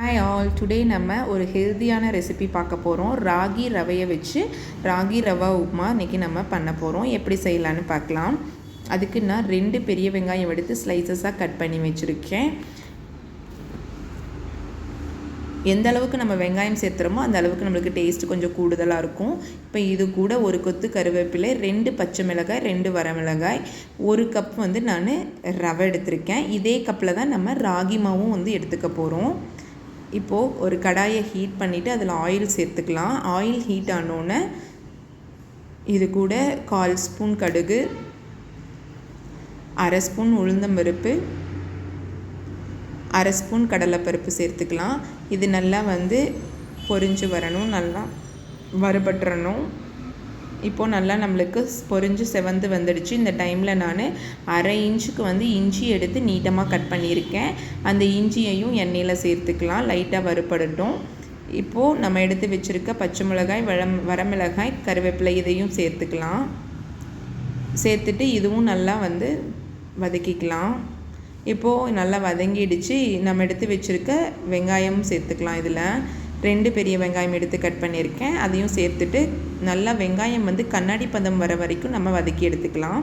Hi all today நம்ம ஒரு ஹெல்த்தியான ரெசிபி பார்க்க போகிறோம் ராகி ரவையை வச்சு ராகி ரவா உப்புமா இன்றைக்கி நம்ம பண்ண போகிறோம் எப்படி செய்யலான்னு பார்க்கலாம். அதுக்கு நான் ரெண்டு பெரிய வெங்காயம் எடுத்து ஸ்லைசஸாக கட் பண்ணி வச்சுருக்கேன். எந்த அளவுக்கு நம்ம வெங்காயம் சேர்த்துறோமோ அந்த அளவுக்கு நம்மளுக்கு டேஸ்ட் கொஞ்சம் கூடுதலாக இருக்கும். இப்போ இது கூட ஒரு கொத்து கருவேப்பிலை ரெண்டு பச்சை மிளகாய் ரெண்டு வரமிளகாய் ஒரு கப் வந்து நான் ரவை எடுத்திருக்கேன். இதே கப்பில் தான் நம்ம ராகி மாவும் வந்து எடுத்துக்க போகிறோம் இப்போது ஒரு கடாயை ஹீட் பண்ணிவிட்டு அதில் ஆயில் சேர்த்துக்கலாம். ஆயில் ஹீட் ஆனோடனே இது கூட கால் ஸ்பூன் கடுகு அரை ஸ்பூன் உளுந்தம்பருப்பு அரை ஸ்பூன் கடலைப்பருப்பு சேர்த்துக்கலாம். இது நல்லா வந்து பொரிஞ்சு வரணும் நல்லா வறுபட்டுறணும். இப்போது நல்லா நம்மளுக்கு பொறிஞ்சு செவந்து வந்துடுச்சு. இந்த டைமில் நான் அரை இன்ச்சுக்கு வந்து இஞ்சி எடுத்து நீட்டமாக கட் பண்ணியிருக்கேன். அந்த இஞ்சியையும் எண்ணெயில் சேர்த்துக்கலாம். லைட்டாக வறுபடட்டும். இப்போது நம்ம எடுத்து வச்சுருக்க பச்சை மிளகாய் வளம் வரமிளகாய் கருவேப்பிலை இதையும் சேர்த்துக்கலாம். சேர்த்துட்டு இதுவும் நல்லா வந்து வதக்கிக்கலாம். இப்போது நல்லா வதங்கிடுச்சு. நம்ம எடுத்து வச்சுருக்க வெங்காயமும் சேர்த்துக்கலாம் இதில். ரெண்டு பெரிய வெங்காயம் எடுத்து கட் பண்ணியிருக்கேன். அதையும் சேர்த்துட்டு நல்லா வெங்காயம் வந்து கண்ணாடி பதம் வர வரைக்கும் நம்ம வதக்கி எடுத்துக்கலாம்.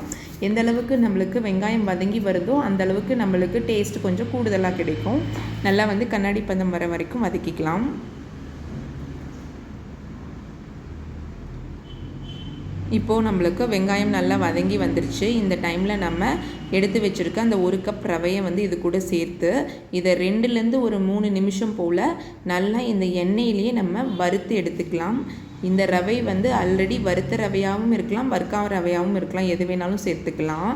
எந்த அளவுக்கு நம்மளுக்கு வெங்காயம் வதங்கி வருதோ அந்த அளவுக்கு நம்மளுக்கு டேஸ்ட் கொஞ்சம் கூடுதலாக கிடைக்கும். நல்லா வந்து கண்ணாடி பதம் வர வரைக்கும் வதக்கிக்கலாம். இப்போது நம்மளுக்கு வெங்காயம் நல்லா வதங்கி வந்துருச்சு. இந்த டைமில் நம்ம எடுத்து வச்சுருக்க அந்த ஒரு கப் ரவையை வந்து இது கூட சேர்த்து இதை ரெண்டுலேருந்து ஒரு மூணு நிமிஷம் போல் நல்லா இந்த எண்ணெயிலேயே நம்ம வறுத்து எடுத்துக்கலாம். இந்த ரவை வந்து ஆல்ரெடி வறுத்த ரவையாகவும் இருக்கலாம் வறுக்காம ரவையாகவும் இருக்கலாம் எது வேணாலும் சேர்த்துக்கலாம்.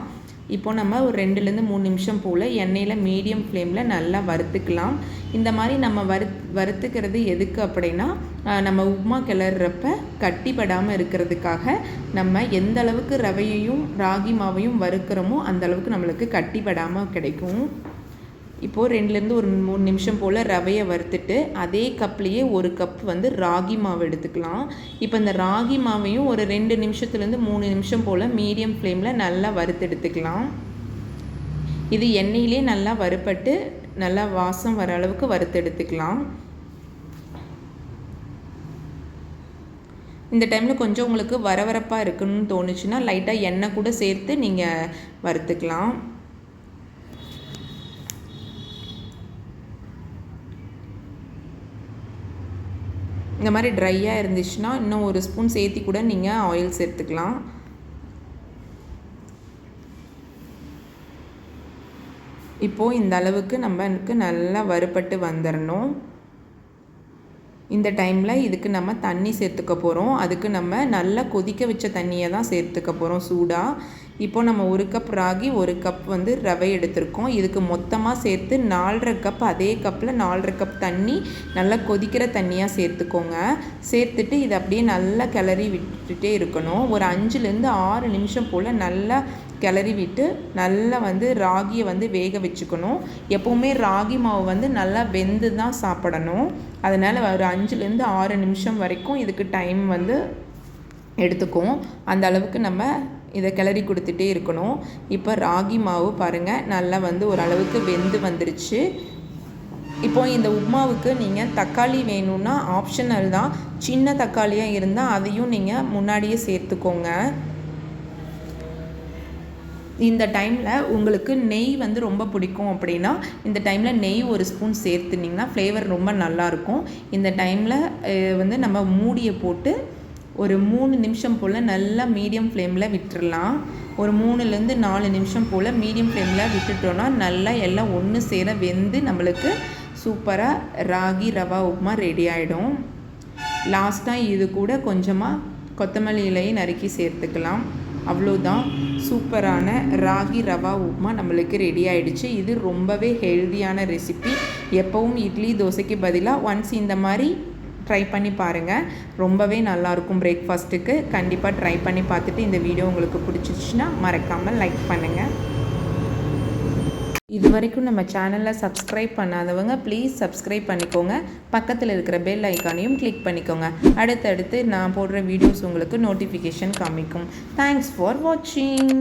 இப்போ நம்ம ஒரு ரெண்டுலேருந்து மூணு நிமிஷம் போல் எண்ணெயில் மீடியம் ஃப்ளேமில் நல்லா வறுத்துக்கலாம். இந்த மாதிரி நம்ம வறு வறுத்துக்கிறது எதுக்கு அப்படின்னா நம்ம உப்மா கிளறப்ப கட்டிப்படாமல் இருக்கிறதுக்காக நம்ம எந்த அளவுக்கு ரவையையும் ராகி மாவையும் வறுக்கிறோமோ அந்த அளவுக்கு நம்மளுக்கு கட்டிப்படாமல் கிடைக்கும். இப்போது ரெண்டுலேருந்து ஒரு மூணு நிமிஷம் போல் ரவையை வறுத்துட்டு அதே கப்லேயே ஒரு கப் வந்து ராகி மாவு எடுத்துக்கலாம். இப்போ இந்த ராகி மாவையும் ஒரு ரெண்டு நிமிஷத்துலேருந்து மூணு நிமிஷம் போல் மீடியம் ஃப்ளேமில் நல்லா வறுத்து எடுத்துக்கலாம். இது எண்ணெயிலே நல்லா வறுப்பட்டு நல்லா வாசம் வர அளவுக்கு வறுத்து எடுத்துக்கலாம். இந்த டைமில் கொஞ்சம் உங்களுக்கு வரவரப்பாக இருக்குன்னு தோணுச்சுன்னா லைட்டாக எண்ணெய் கூட சேர்த்து நீங்கள் வறுத்துக்கலாம். இந்த மாதிரி ட்ரையாக இருந்துச்சுன்னா இன்னும் ஒரு ஸ்பூன் சேர்த்தி கூட நீங்கள் ஆயில் சேர்த்துக்கலாம் இப்போது இந்த அளவுக்கு நம்மளுக்கு நல்லா வறுபட்டு வந்துடணும் இந்த டைமில் இதுக்கு நம்ம தண்ணி சேர்த்துக்க போகிறோம் அதுக்கு நம்ம நல்லா கொதிக்க வச்ச தண்ணியை தான் சேர்த்துக்க போகிறோம் சூடாக இப்போ நம்ம ஒரு கப் ராகி ஒரு கப் வந்து ரவை எடுத்திருக்கோம். இதுக்கு மொத்தமாக சேர்த்து நாலரை கப் அதே கப்பில் நாலரை கப் தண்ணி நல்லா கொதிக்கிற தண்ணியாக சேர்த்துக்கோங்க. சேர்த்துட்டு இதை அப்படியே நல்லா கிளறி விட்டுட்டே இருக்கணும். ஒரு அஞ்சுலேருந்து ஆறு நிமிஷம் போல் நல்லா கிளறி விட்டு நல்லா வந்து ராகியை வந்து வேக வச்சுக்கணும். எப்போவுமே ராகி மாவு வந்து நல்லா வெந்து தான் சாப்பிடணும். அதனால் ஒரு அஞ்சுலேருந்து ஆறு நிமிஷம் வரைக்கும் இதுக்கு டைம் வந்து எடுத்துக்கும். அந்த அளவுக்கு நம்ம இதை கிளறி கொடுத்துட்டே இருக்கணும். இப்போ ராகி மாவு பாருங்கள் நல்லா வந்து ஓரளவுக்கு வெந்து வந்துருச்சு. இப்போ இந்த உப்மாவுக்கு நீங்கள் தக்காளி வேணும்னா ஆப்ஷனல் தான். சின்ன தக்காளியாக இருந்தால் அதையும் நீங்கள் முன்னாடியே சேர்த்துக்கோங்க. இந்த டைமில் உங்களுக்கு நெய் வந்து ரொம்ப பிடிக்கும் அப்படின்னா இந்த டைமில் நெய் ஒரு ஸ்பூன் சேர்த்துனிங்கன்னா ஃப்ளேவர் ரொம்ப நல்லாயிருக்கும் இந்த டைமில் வந்து நம்ம மூடியை போட்டு ஒரு மூணு நிமிஷம் போல் நல்லா மீடியம் ஃப்ளேமில் விட்டுடலாம் ஒரு மூணுலேருந்து நாலு நிமிஷம் போல் மீடியம் ஃப்ளேமில் விட்டுட்டோன்னா நல்லா எல்லாம் ஒன்று சேர வெந்து நம்மளுக்கு சூப்பராக ராகி ரவா உப்புமா ரெடி ஆகிடும் லாஸ்ட்டாக இது கூட கொஞ்சமாக கொத்தமல்லி இலையை நறுக்கி சேர்த்துக்கலாம். அவ்வளோதான் சூப்பரான ராகி ரவா உப்புமா நம்மளுக்கு ரெடி ஆயிடுச்சு. இது ரொம்பவே ஹெல்தியான ரெசிபி எப்போவும் இட்லி தோசைக்கு பதிலாக ஒன்ஸ் இந்த மாதிரி ட்ரை பண்ணி பாருங்கள் ரொம்பவே நல்லாயிருக்கும் பிரேக்ஃபாஸ்ட்டுக்கு கண்டிப்பாக ட்ரை பண்ணி பார்த்துட்டு இந்த வீடியோ உங்களுக்கு பிடிச்சிச்சின்னா மறக்காமல் லைக் பண்ணுங்கள் இது வரைக்கும் நம்ம சேனலில் சப்ஸ்கிரைப் பண்ணாதவங்க ப்ளீஸ் சப்ஸ்கிரைப் பண்ணிக்கோங்க. பக்கத்தில் இருக்கிற பெல் ஐக்கானையும் கிளிக் பண்ணிக்கோங்க. அடுத்தடுத்து நான் போடுற வீடியோஸ் உங்களுக்கு நோட்டிஃபிகேஷன் காமிக்கும். தேங்க்ஸ் ஃபார் வாட்சிங்